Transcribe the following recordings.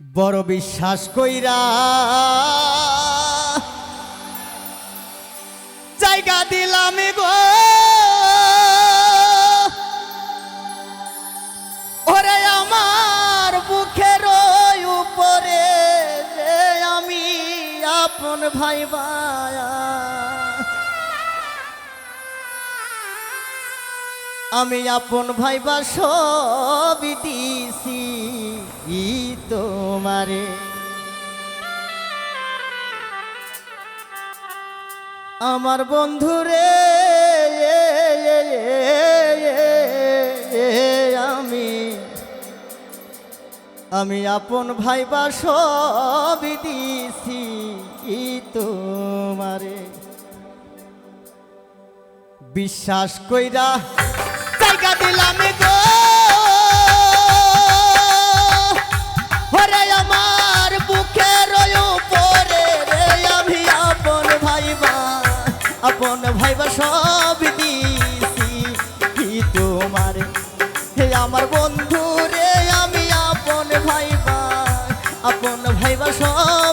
বড় বিশ্বাস কইরা। জায়গা দিলাম গো। ওরে আমার বুকের উপরে আমি আপন ভাই বায়া আমি আপন ভাইবা সবই দিছি। তোমারে। আমার বন্ধুরে আমি আমি আপন ভাইবা সবই দিছি তোমারে। বিশ্বাস কইরা জায়গা দিলাম আপন ভাইবা সব দিছি। কি তোমার? হে আমার বন্ধু রে, আমি আপন ভাইবা আপন ভাইবা সব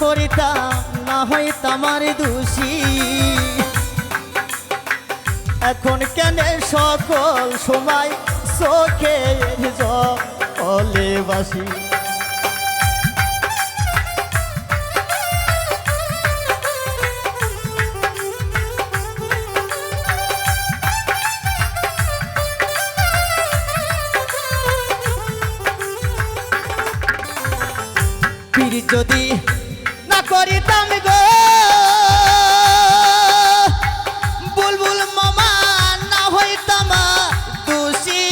করিতাম না হইতাম আর দোষী। এখন কেন সকল সময় চোখে জলে বাসি? যদি করিতাম গো। বুলবুল মামা, না হইতাম দোষী।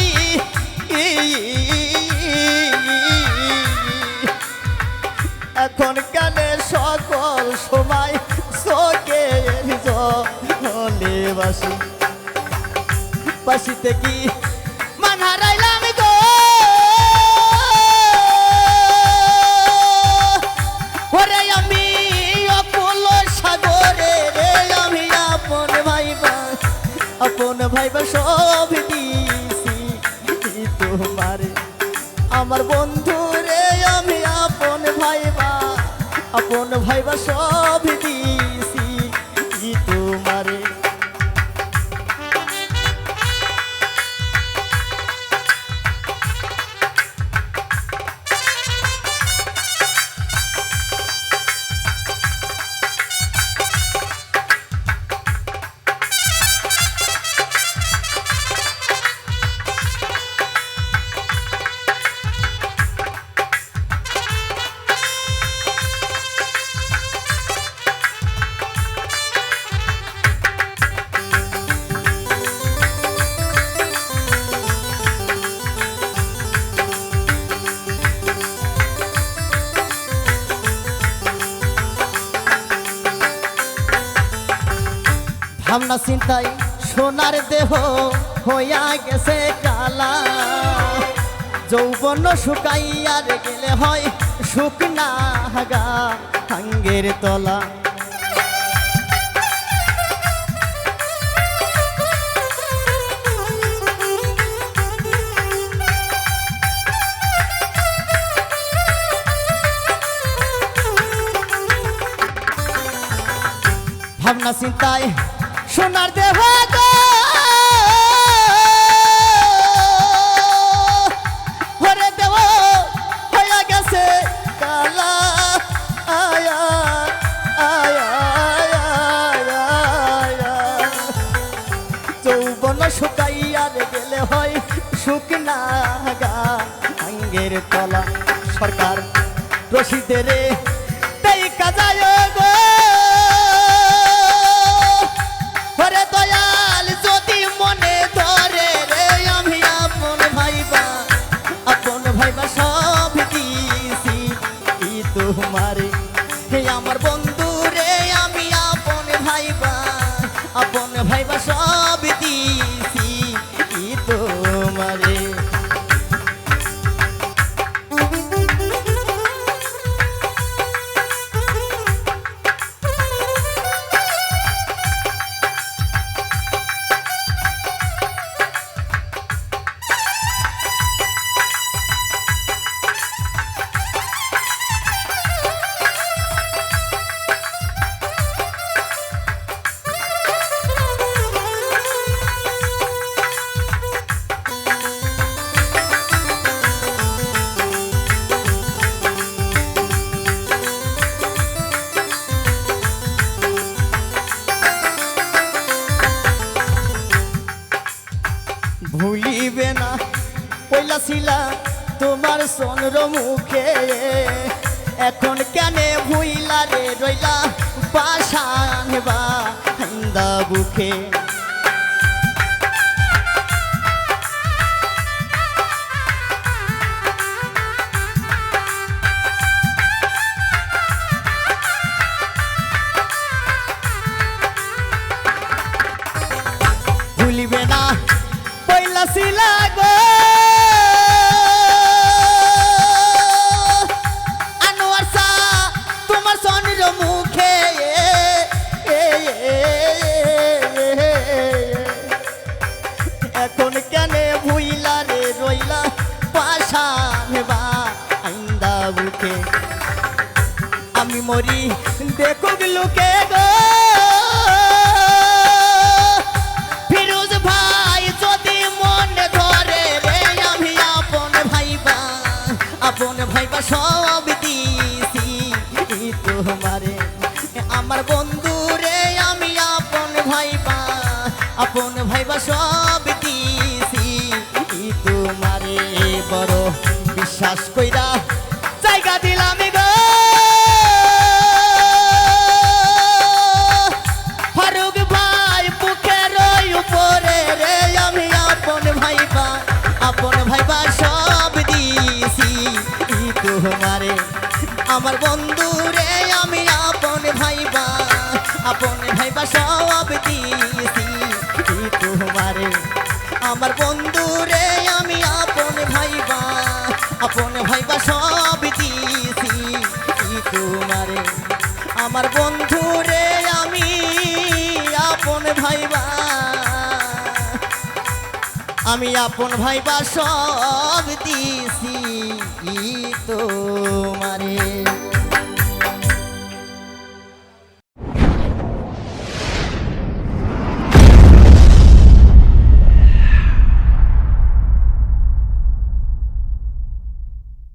এখন কালে সকল সময় চোখে জলে বাসি। বাসিতে কি আমার বন্ধু রে আমি আপন ভাইবা আপন ভাইবা সব দিছি তোমারে ভাবনা চিন্তাই সোনার দেহ হইয়া গেছে কালা। যৌবন শুকাইয়ার গেলে হয় শুকনা হাগা হাঙ্গের তলা। ভাবনা চিন্তায় সোনার দেহ হরে দেব হয়ে গেছে কালা। আয়া আয়া শুকাইয়া হয় শুকনা গা। সরকার রশিদের রে তাই কাজায় শিলা তোমার সোনর মুখে। এখন কেন ভুইলা রে রইলা পাশান বা হান্দা ভুলিবে না পয়লা শিলা গো। মরি, দেখুক লোকে গো। ভাই, যদি মনে ধরে আমি আপন ভাইবা আপন ভাইবা সব দিছি। তোমারে, আমার বন্ধু রে, আমি আপন ভাইবা আপন ভাইবা সব দিছি। তোমারে বড় বিশ্বাস কইরা জায়গা দিলাম আমার বন্ধু রে, আমি আপন ভাইবা আপন ভাইবা সব ই তোমারে? আমার বন্ধু রে, আমি আপন ভাইবা আপন ভাইবা সব ই তোমারে? আমার বন্ধু রে, আমি আপন ভাইবা, আমি আপন ভাইবা সব দিছি তোমারে?